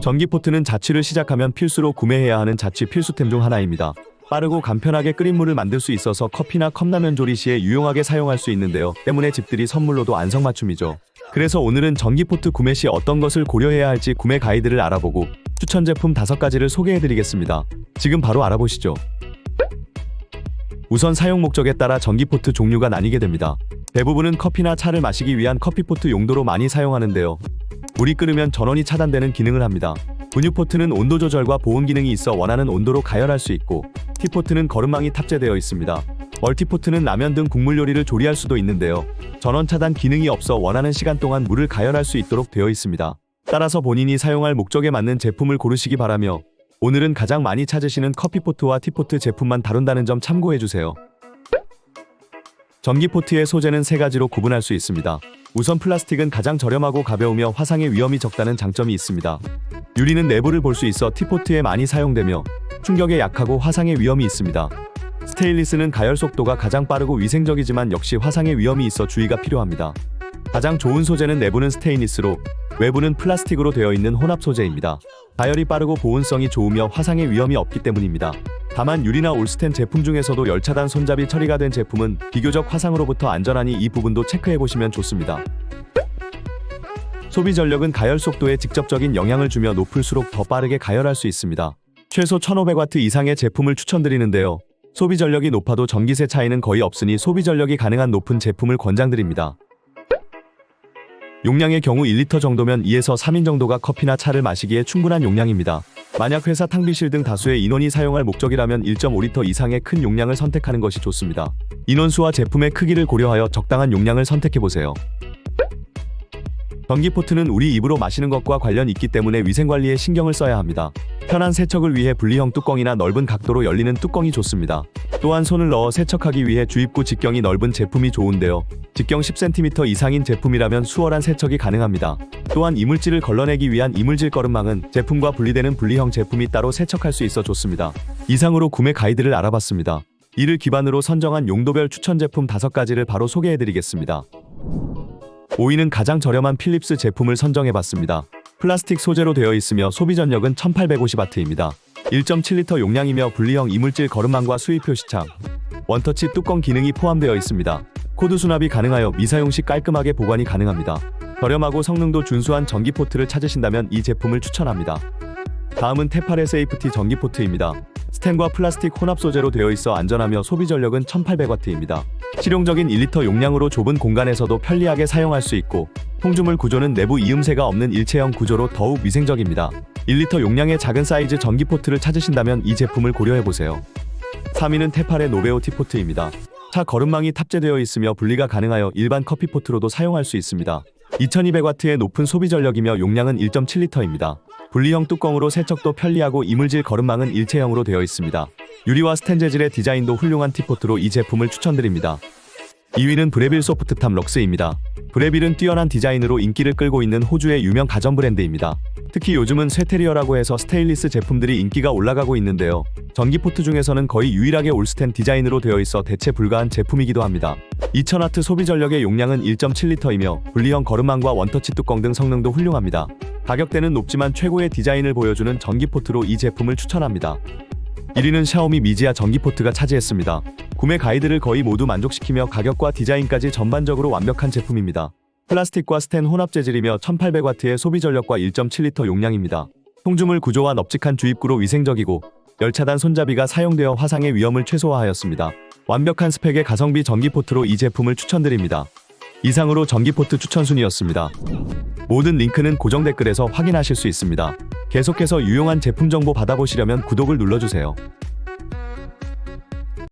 전기포트는 자취를 시작하면 필수로 구매해야 하는 자취 필수템 중 하나입니다. 빠르고 간편하게 끓인 물을 만들 수 있어서 커피나 컵라면 조리 시에 유용하게 사용할 수 있는데요. 때문에 집들이 선물로도 안성맞춤이죠. 그래서 오늘은 전기포트 구매 시 어떤 것을 고려해야 할지 구매 가이드를 알아보고 추천 제품 5가지를 소개해드리겠습니다. 지금 바로 알아보시죠. 우선 사용 목적에 따라 전기포트 종류가 나뉘게 됩니다. 대부분은 커피나 차를 마시기 위한 커피포트 용도로 많이 사용하는데요. 물이 끓으면 전원이 차단되는 기능을 합니다. 분유포트는 온도 조절과 보온 기능이 있어 원하는 온도로 가열할 수 있고 티포트는 거름망이 탑재되어 있습니다. 멀티포트는 라면 등 국물 요리를 조리할 수도 있는데요. 전원 차단 기능이 없어 원하는 시간 동안 물을 가열할 수 있도록 되어 있습니다. 따라서 본인이 사용할 목적에 맞는 제품을 고르시기 바라며 오늘은 가장 많이 찾으시는 커피포트와 티포트 제품만 다룬다는 점 참고해 주세요. 전기포트의 소재는 세 가지로 구분할 수 있습니다. 우선 플라스틱은 가장 저렴하고 가벼우며 화상의 위험이 적다는 장점이 있습니다. 유리는 내부를 볼 수 있어 티포트에 많이 사용되며 충격에 약하고 화상의 위험이 있습니다. 스테인리스는 가열 속도가 가장 빠르고 위생적이지만 역시 화상의 위험이 있어 주의가 필요합니다. 가장 좋은 소재는 내부는 스테인리스로 외부는 플라스틱으로 되어 있는 혼합 소재입니다. 가열이 빠르고 보온성이 좋으며 화상의 위험이 없기 때문입니다. 다만 유리나 올스텐 제품 중에서도 열차단 손잡이 처리가 된 제품은 비교적 화상으로부터 안전하니 이 부분도 체크해 보시면 좋습니다. 소비 전력은 가열 속도에 직접적인 영향을 주며 높을수록 더 빠르게 가열할 수 있습니다. 최소 1500W 이상의 제품을 추천드리는데요. 소비 전력이 높아도 전기세 차이는 거의 없으니 소비 전력이 가능한 높은 제품을 권장드립니다. 용량의 경우 1리터 정도면 2에서 3인 정도가 커피나 차를 마시기에 충분한 용량입니다. 만약 회사 탕비실 등 다수의 인원이 사용할 목적이라면 1.5리터 이상의 큰 용량을 선택하는 것이 좋습니다. 인원수와 제품의 크기를 고려하여 적당한 용량을 선택해 보세요. 전기포트는 우리 입으로 마시는 것과 관련 있기 때문에 위생관리에 신경을 써야 합니다. 편한 세척을 위해 분리형 뚜껑이나 넓은 각도로 열리는 뚜껑이 좋습니다. 또한 손을 넣어 세척하기 위해 주입구 직경이 넓은 제품이 좋은데요. 직경 10cm 이상인 제품이라면 수월한 세척이 가능합니다. 또한 이물질을 걸러내기 위한 이물질 거름망은 제품과 분리되는 분리형 제품이 따로 세척할 수 있어 좋습니다. 이상으로 구매 가이드를 알아봤습니다. 이를 기반으로 선정한 용도별 추천 제품 5가지를 바로 소개해드리겠습니다. 5위는 가장 저렴한 필립스 제품을 선정해봤습니다. 플라스틱 소재로 되어 있으며 소비 전력은 1850W입니다. 1.7리터 용량이며 분리형 이물질 거름망과 수위 표시창, 원터치 뚜껑 기능이 포함되어 있습니다. 코드 수납이 가능하여 미사용 시 깔끔하게 보관이 가능합니다. 저렴하고 성능도 준수한 전기 포트를 찾으신다면 이 제품을 추천합니다. 다음은 테파레 세이프티 전기 포트입니다. 스텐과 플라스틱 혼합 소재로 되어 있어 안전하며 소비 전력은 1800W입니다. 실용적인 1리터 용량으로 좁은 공간에서도 편리하게 사용할 수 있고 통주물 구조는 내부 이음새가 없는 일체형 구조로 더욱 위생적입니다. 1리터 용량의 작은 사이즈 전기 포트를 찾으신다면 이 제품을 고려해보세요. 3위는 테팔의 노베오 티포트입니다. 차 거름망이 탑재되어 있으며 분리가 가능하여 일반 커피 포트로도 사용할 수 있습니다. 2200W의 높은 소비 전력이며 용량은 1.7리터입니다. 분리형 뚜껑으로 세척도 편리하고 이물질 거름망은 일체형으로 되어 있습니다. 유리와 스텐 재질의 디자인도 훌륭한 티포트로 이 제품을 추천드립니다. 2위는 브레빌 소프트탑 럭스입니다. 브레빌은 뛰어난 디자인으로 인기를 끌고 있는 호주의 유명 가전 브랜드입니다. 특히 요즘은 쇠테리어라고 해서 스테인리스 제품들이 인기가 올라가고 있는데요. 전기 포트 중에서는 거의 유일하게 올스텐 디자인으로 되어 있어 대체 불가한 제품이기도 합니다. 2000W 소비 전력의 용량은 1.7리터이며 분리형 거름망과 원터치 뚜껑 등 성능도 훌륭합니다. 가격대는 높지만 최고의 디자인을 보여주는 전기포트로 이 제품을 추천합니다. 1위는 샤오미 미지아 전기포트가 차지했습니다. 구매 가이드를 거의 모두 만족시키며 가격과 디자인까지 전반적으로 완벽한 제품입니다. 플라스틱과 스텐 혼합 재질이며 1800W의 소비 전력과 1.7리터 용량입니다. 통주물 구조와 넓직한 주입구로 위생적이고 열차단 손잡이가 사용되어 화상의 위험을 최소화하였습니다. 완벽한 스펙의 가성비 전기포트로 이 제품을 추천드립니다. 이상으로 전기포트 추천 순이었습니다. 모든 링크는 고정 댓글에서 확인하실 수 있습니다. 계속해서 유용한 제품 정보 받아보시려면 구독을 눌러주세요.